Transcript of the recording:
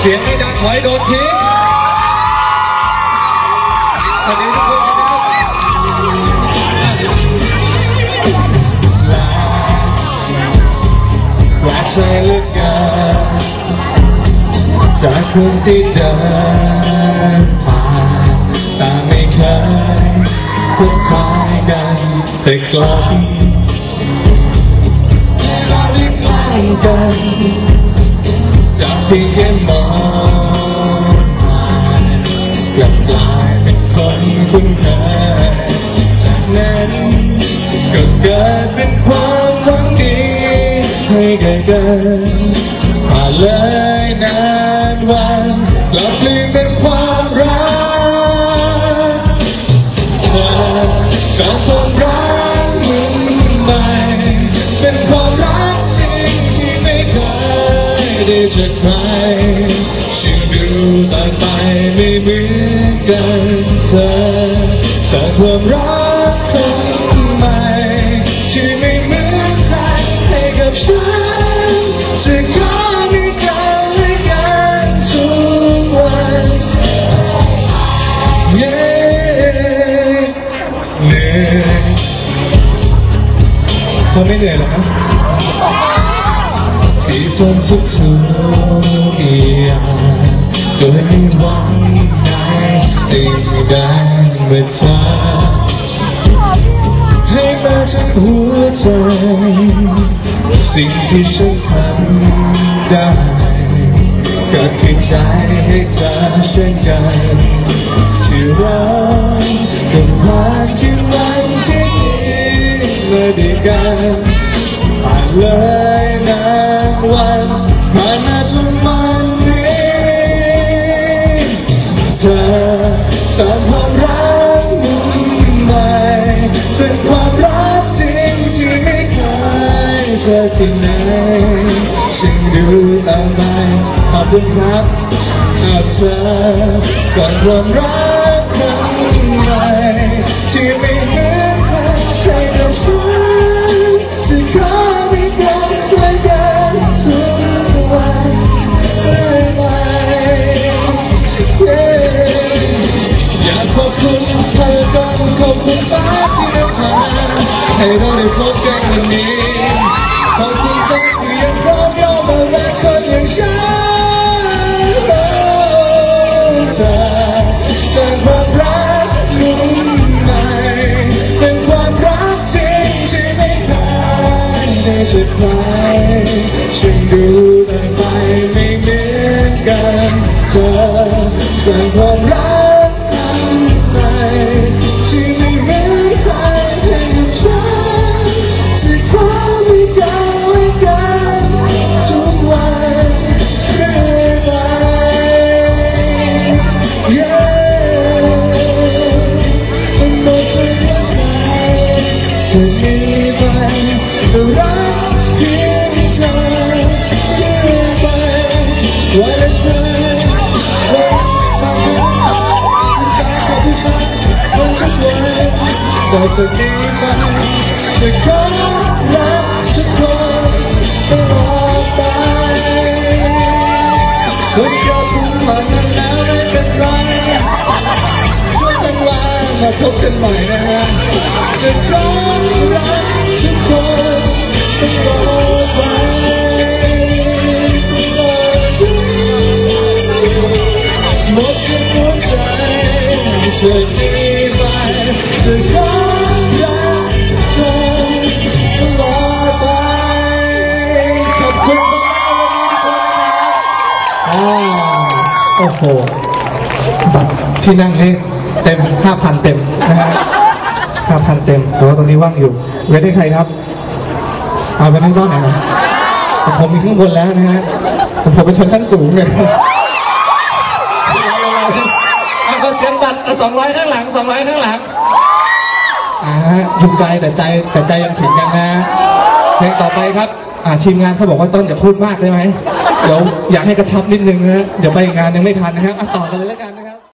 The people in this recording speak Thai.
เสียงไม่ดังขอให้โดนทิ้งสวัสดีทุกคนนะครับรักเธอเหลือเกินจากคนที่เดินผ่านแต่ไม่เคยทักทายกันแต่กลับเราได้ใกล้กัน จะเพียงแค่มองผ่านกลับกลายเป็นคนคุ้นเคยจากนั้นก็เกิดเป็นความหวังดีให้แก่กันผ่านเลยนานวันกลับเปลี่ยนเป็นความรักเธอจากความรัก ได้จากใครชีวิตดูต่างไปไม่เหมือนกันเธอจากความรักคนใหม่ที่ไม่เหมือนใครให้กับฉันจะขอมีกันและกันทุกวันเย้เหนื่อยเธอไม่เหนื่อยหรอครับ ที่ทนทุกทุกอย่างโดยไม่หวังในสิ่งใดเมื่อเธอให้มาจากหัวใจ สิ่งที่ฉันทำได้ก็คือใจให้เธอเช่นกันที่เราต้องผ่านคืนวันที่ดีมาด้วยกันผ่านเลย วันผ่านมาจนวันนี้เธอสร้างความรักใหม่เป็นความรักจริงที่ไม่เคยเจอที่ไหนฉันดูต่าไปขอบคุณครับอาเธอสร้างความรักครั้งใหม่ที่ไม่ ให้เราได้พบกันวันนี้ขอบคุณเธอที่ยังพร้อมยอมมารักคนอย่างฉันเธอจากความรักรุ่นใหม่เป็นความรักจริงที่ไม่เคยได้จากใครฉันดูได้ไปไม่เหมือนกันเธอจากความรัก วันละเธอวันฟันะผู้ชายกับผู้ชายคนทุกวันแต่สักนี้ไปจะขอรักทุกคนตลอดไปคนเดียวคุณผ่านาแล้วไม่เป็นไรช่วยสักวันมาพบกันใหม่นะฮะจะขอรัก จะมีไปจะขอรักเธอตลอดไปขอบคุณมากๆวันนี้ทุกคนนะครับอ่าโอ้โหบัตรที่นั่งนี่เต็ม 5,000 เต็มนะฮะ5,000 เต็มแต่ว่าตรงนี้ว่างอยู่เว้นให้ใครครับเอาไปนั่งก้อนไหนครับผมมีข้างบนแล้วนะฮะผมเป็นชนชั้นสูงเลย อะก็เสียงบัตรสองร้อยข้างหลังสองร้อยข้างหลังอ่าอยู่ไกลแต่ใจแต่ใจยังถึงกันนะเพลงต่อไปครับอ่าทีมงานเขาบอกว่าต้นอย่าพูดมากได้ไหมเดี๋ยวอยากให้กระชับนิดนึงนะเดี๋ยวไปงานยังไม่ทันนะครับอะต่อกันเลยแล้วกัน